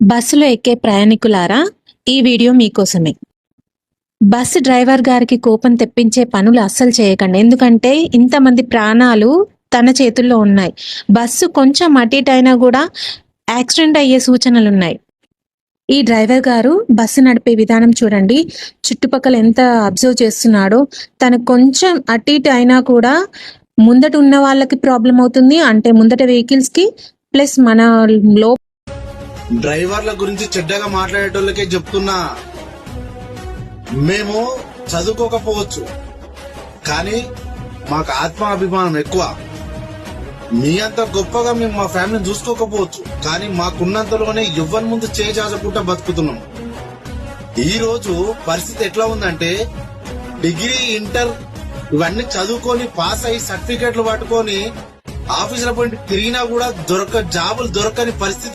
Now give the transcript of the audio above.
బస్సులో ఎక్కే ప్రయాణికులారా ఈ వీడియో మీకోసమే. బస్సు డ్రైవర్ గారికి కోపం తెప్పించే పనులు అస్సలు చేయకండి. ఎందుకంటే ఇంతమంది ప్రాణాలు తన చేతుల్లో ఉన్నాయి. బస్సు కొంచెం అటు ఇటు అయినా కూడా యాక్సిడెంట్ అయ్యే సూచనలు ఉన్నాయి ఈ డ్రైవర్ గారు బస్సు నడిపే విధానం చూడండి. చుట్టుపక్కల ఎంత అబ్జర్వ్ చేస్తున్నాడో తనకు కొంచెం అటు ఇటు అయినా కూడా ముందట ఉన్న వాళ్ళకి ప్రాబ్లం అవుతుంది. అంటే ముందట వెహికల్స్కి ప్లస్ మన లో డ్రైవర్ల గురించి చెడ్డగా మాట్లాడేటోళ్ళకే చెప్తున్నా. మేము చదువుకోకపోవచ్చు. కానీ మాకు ఆత్మాభిమానం ఎక్కువ. మీ అంత గొప్పగా మేము మా ఫ్యామిలీని చూసుకోకపోవచ్చు. కానీ మాకున్నంతలోనే ఎవ్వరి ముందు చేజాచకుండా బతుకుతున్నాం. ఈ రోజు పరిస్థితి ఎట్లా ఉందంటే డిగ్రీ ఇంటర్ ఇవన్నీ చదువుకొని పాస్ అయ్యి సర్టిఫికెట్లు పట్టుకొని ఆఫీసుల పోయి తిరిగినా కూడా దొరక జాబులు దొరకని పరిస్థితి